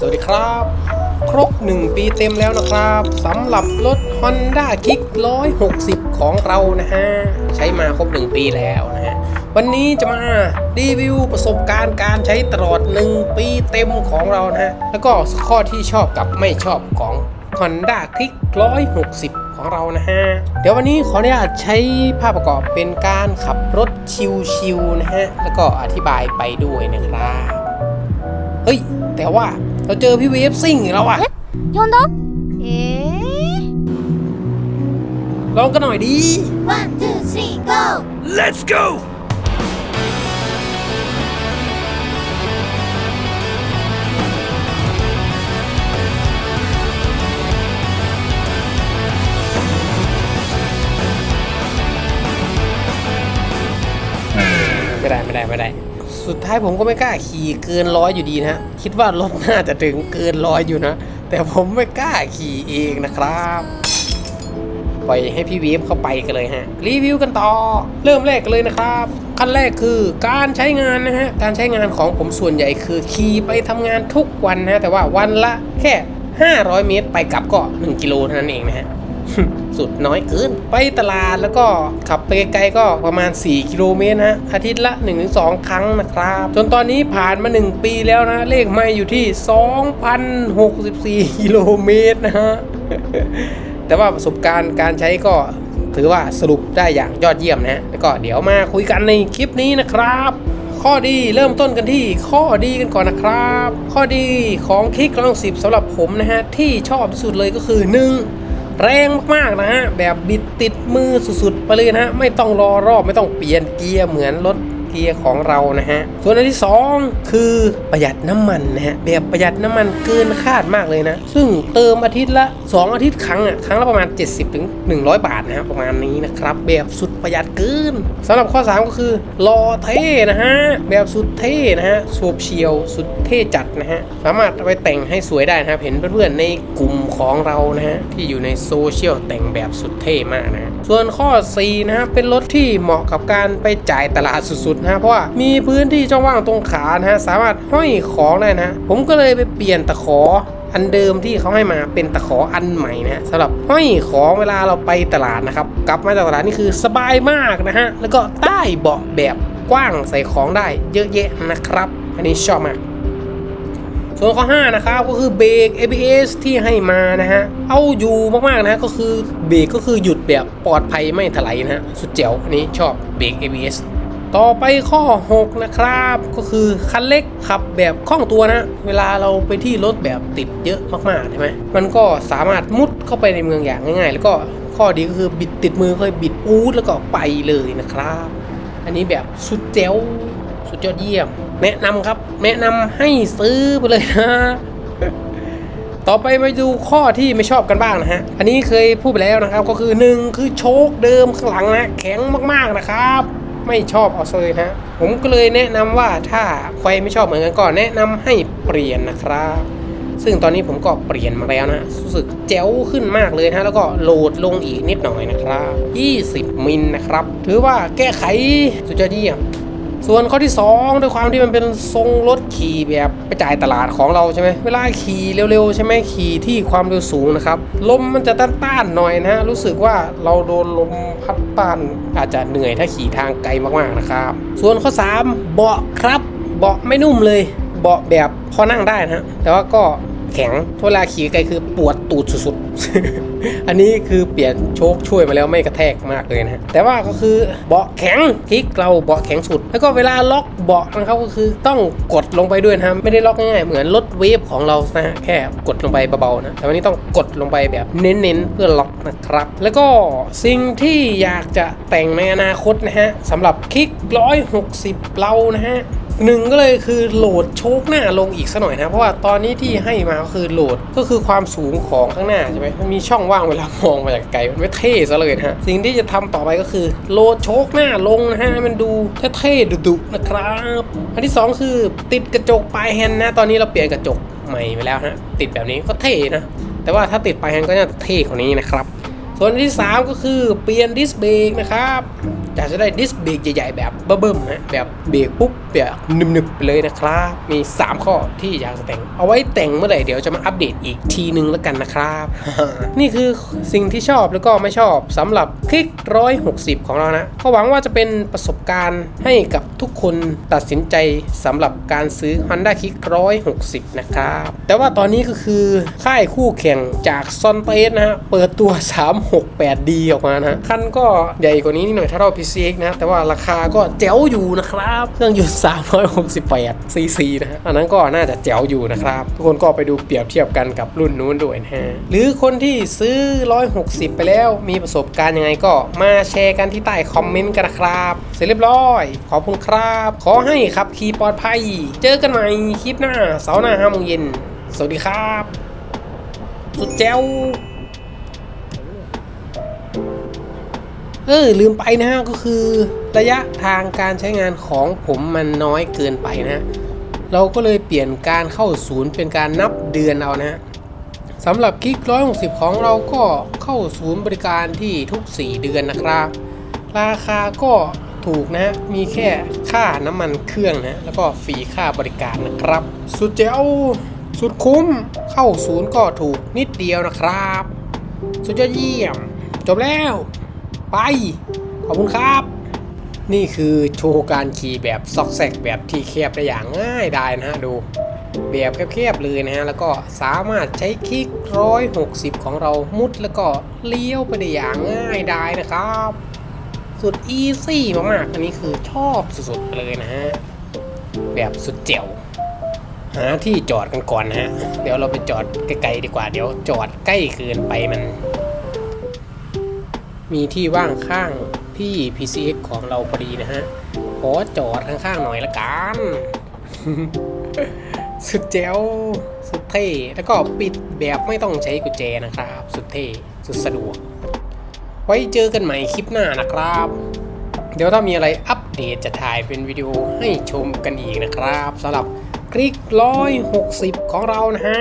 สวัสดีครับ ครบ 1 ปีเต็มแล้วนะครับสำหรับรถ Honda Kick 160 ของเรานะฮะ ใช้มาครบ 1 ปีแล้วนะฮะ วันนี้จะมารีวิวประสบการณ์การใช้ตลอด 1 ปีเต็มของเรานะฮะ แล้วก็ข้อที่ชอบกับไม่ชอบของ Honda Kick 160 ของเรานะฮะ เดี๋ยววันนี้ขออนุญาตใช้ภาพประกอบเป็นการขับรถชิวๆนะฮะ แล้วก็อธิบายไปด้วยนะครับ เฮ้ย แต่ว่า เราเจอพี่เวฟซิ่งอีกแล้วอะยอนดอกเอ๊ะลองกันหน่อยดี one two three go let's go ไม่ได้ไม่ได้ไม่ได้ สุดท้ายผมก็ไม่กล้าขี่เกินร้อยอยู่ดีนะ คิดว่ารถน่าจะถึงเกินร้อยอยู่นะ แต่ผมไม่กล้าขี่เองนะครับปล่อยให้พี่วีฟเข้าไปกันเลยฮะ รีวิวกันต่อ เริ่มแรกกันเลยนะครับขั้นแรกคือการใช้งานนะฮะ การใช้งานของผมส่วนใหญ่คือขี่ไปทำงานทุกวันนะแต่ว่าวันละแค่ 500 เมตร ไปกลับก็ 1 กิโลเท่านั้นเองนะฮะ สุดน้อยเกิน ไปตลาดแล้วก็ขับไปไกลๆก็ประมาณ 4 กิโลเมตรนะฮะอาทิตย์ละ 1-2 ครั้งนะครับ จนตอนนี้ผ่านมา 1 ปีแล้วนะ เลขไม่อยู่ที่ 2,064 กิโลเมตรนะฮะแต่ว่าประสบการณ์การใช้ก็ถือว่าสรุปได้อย่างยอดเยี่ยมนะฮะแล้วก็เดี๋ยวมาคุยกันในคลิปนี้นะครับข้อดีเริ่มต้นกันที่ข้อดีกันก่อนนะครับ ข้อดีของคลิกลองสิบสำหรับผมนะฮะ ที่ชอบที่สุดเลยก็คือ 1. แรงมากๆนะฮะแบบบิดติดมือสุดๆไปเลยนะฮะไม่ต้องรอรอบไม่ต้องเปลี่ยนเกียร์เหมือนรถ เกียร์ของเรานะฮะ ส่วนอันที่ 2 คือประหยัดน้ำมันนะฮะแบบประหยัดน้ำมันเกินคาดมากเลยนะ ซึ่งเติมอาทิตย์ละ 2 อาทิตย์ครั้งอะครั้งละประมาณ 70ถึง100 บาทนะฮะประมาณนี้นะครับ แบบสุดประหยัดเกินสำหรับข้อ 3 ก็คือรอเท่นะฮะแบบสุดเท่นะฮะสวบเฉียวสุดเท่จัดนะฮะสามารถไปแต่งให้สวยได้นะครับเห็นเพื่อนๆในกลุ่มของเรานะฮะที่อยู่ในโซเชียลแต่งแบบสุดเท่มากนะส่วนข้อ4นะฮะเป็นรถที่เหมาะกับการไปจ่ายตลาดสุดนะ เพราะว่ามีพื้นที่ช่องว่างตรงขานะฮะสามารถห้อยของได้นะฮะผมก็เลยไปเปลี่ยนตะขออันเดิมที่เขาให้มาเป็นตะขออันใหม่นะฮะสำหรับห้อยของเวลาเราไปตลาดนะครับ กลับมาจากตลาดนี่คือสบายมากนะฮะแล้วก็ใต้เบาะแบบกว้างใส่ของได้เยอะแยะนะครับ อันนี้ชอบมากส่วนข้อ5นะครับก็คือเบรก ABS ที่ให้มานะฮะ เอาอยู่มากๆนะฮะก็คือเบรกก็คือหยุดแบบปลอดภัยไม่ถลายนะฮะ สุดเจ๋วอันนี้ชอบเบรก ABS ต่อไปข้อ 6 นะครับ ก็คือคันเล็กขับแบบคล่องตัวนะ เวลาเราไปที่รถแบบติดเยอะมากๆใช่ไหมมันก็สามารถมุดเข้าไปในเมืองอย่างง่าย ๆ แล้วก็ข้อดีก็คือบิดติดมือค่อยบิดปูดแล้วก็ไปเลยนะครับ อันนี้แบบสุดเจ๋วสุดยอดเยี่ยม แนะนำครับ แนะนำให้ซื้อไปเลยนะต่อไปมาดูข้อที่ไม่ชอบกันบ้างนะฮะ อันนี้เคยพูดไปแล้วนะครับ ก็คือ 1 คือโชคเดิมข้างหลังนะแข็งมากๆนะครับ ไม่ชอบเอาเลยนะผมก็เลยแนะนำว่าถ้าใครไม่ชอบเหมือนกันก็แนะนำให้เปลี่ยนนะครับ ซึ่งตอนนี้ผมก็เปลี่ยนมาแล้วนะรู้สึกแจ๋วขึ้นมากเลยนะแล้วก็โหลดลงอีกนิดหน่อยนะครับ 20 มิลนะครับ ถือว่าแก้ไขสุดยอดเยี่ยม ส่วนข้อที่ 2 ด้วยความที่มันเป็นทรงรถขี่แบบไปจ่ายตลาดของเราใช่ไหมเวลาขี่เร็วๆใช่ไหมขี่ที่ความเร็วสูงนะครับลมมันจะต้านๆหน่อยนะฮะรู้สึกว่าเราโดนลมพัดต้านอาจจะเหนื่อยถ้าขี่ทางไกลมากๆนะครับ ส่วนข้อ 3 เบาะครับเบาะไม่นุ่มเลย เบาะแบบพอนั่งได้นะฮะแต่ว่าก็แข็งเวลาขี่ไกลคือปวดตูดสุด อันนี้คือเปลี่ยนโชคช่วยมาแล้วไม่กระแทกมากเลยนะแต่ว่าก็คือเบาะแข็งคลิกเราเบาะแข็งสุด แล้วก็เวลาล็อกเบาะนะครับก็คือต้องกดลงไปด้วยนะไม่ได้ล็อกง่ายๆเหมือนรถเวฟของเรานะฮะแค่กดลงไปเบาๆนะแต่วันนี้ต้องกดลงไปแบบเน้นๆเพื่อล็อกนะครับ แล้วก็สิ่งที่อยากจะแต่งในอนาคตนะฮะสำหรับคลิก160เรานะฮะ หนึ่งก็เลยคือโหลดโชคหน้าลงอีกสักหน่อยนะเพราะว่าตอนนี้ที่ให้มาก็คือโหลดก็คือความสูงของข้างหน้าใช่ไหมมันมีช่องว่างเวลามองมาจากไกลมันไม่เท่ซะเลยนะฮะสิ่งที่จะทำต่อไปก็คือโหลดโชคหน้าลงนะฮะมันดูเท่ๆดุๆนะครับ อันที่สองคือติดกระจกปลายแฮนด์นะ ตอนนี้เราเปลี่ยนกระจกใหม่ไปแล้วฮะติดแบบนี้ก็เท่นะ แต่ว่าถ้าติดปลายแฮนด์ก็จะเท่กว่านี้นะครับ ส่วนอันที่ 3 ก็คือเปลี่ยนดิสเบรกนะครับ อยากจะได้ดิสเบรกใหญ่ๆ แบบเบิ่มๆฮะแบบเบรกปุ๊บแบบหนึบๆไปเลยนะครับ มี 3 ข้อที่อยากจะแต่ง เอาไว้แต่งเมื่อไหร่เดี๋ยวจะมาอัปเดตอีกทีนึงแล้วกันนะครับ นี่คือสิ่งที่ชอบแล้วก็ไม่ชอบสำหรับคลิก 160 ของเรานะก็หวังว่าจะเป็นประสบการณ์ให้กับทุกคนตัดสินใจสำหรับการซื้อ Honda Kick 160 นะครับ แต่ว่าตอนนี้ก็คือค่ายคู่แข่งจากซอนเตสนะฮะเปิดตัว 368D ออกมานะฮะคันก็ใหญ่กว่านี้นิดหน่อยถ้าเรา CX นะแต่ว่าราคาก็แจ๋วอยู่นะครับเครื่องยนต์368 cc นะฮะอันนั้นก็น่าจะแจ๋วอยู่นะครับ ทุกคนก็ไปดูเปรียบเทียบกันกับรุ่นนู้นด้วยนะฮะหรือคนที่ซื้อ 160 ไปแล้ว มีประสบการณ์ยังไงก็มาแชร์กันที่ใต้คอมเมนต์กันนะครับ เสร็จเรียบร้อย ขอบคุณครับ ขอให้ขับขี่ปลอดภัย เจอกันใหม่คลิปหน้าเสาร์หน้า5โมงเย็นสวัสดีครับ สุดแจ๋ว เออลืมไปนะฮะก็คือระยะทางการใช้งานของผมมันน้อยเกินไปนะ เราก็เลยเปลี่ยนการเข้าศูนย์เป็นการนับเดือนเอานะฮะสำหรับคลิก 160 ของเราก็เข้าศูนย์บริการที่ทุก 4 เดือนนะครับ ราคาก็ถูกนะ มีแค่ค่าน้ำมันเครื่องนะฮะแล้วก็ฟรีค่าบริการนะครับ สุดเจ๋วสุดคุ้ม เข้าศูนย์ก็ถูกนิดเดียวนะครับ สุดยอดเยี่ยม จบแล้ว ไป ขอบคุณครับ นี่คือโชว์การขี่แบบซอกแซกแบบที่แคบได้อย่างง่ายดายนะฮะดู แบบแคบๆเลยนะฮะแล้วก็สามารถใช้คลิก160ของเรามุดแล้วก็เลี้ยวไปได้อย่างง่ายดายนะครับ สุดอีซี่มากๆอันนี้คือชอบสุดๆเลยนะฮะแบบสุดเจ๋วหาที่จอดกันก่อนนะฮะ เดี๋ยวเราไปจอดไกลๆดีกว่า เดี๋ยวจอดใกล้เกินไปมัน มีที่ว่างข้างที่ PCX ของเราพอดีนะฮะ ขอจอดข้างๆหน่อยละกัน สุดเจ๋วสุดเท่ แล้วก็ปิดแบบไม่ต้องใช้กุญแจนะครับ สุดเท่ สุดสะดวก ไว้เจอกันใหม่คลิปหน้านะครับ เดี๋ยวถ้ามีอะไรอัปเดตจะถ่ายเป็นวิดีโอให้ชมกันอีกนะครับสำหรับคลิก160 ของเรานะฮะ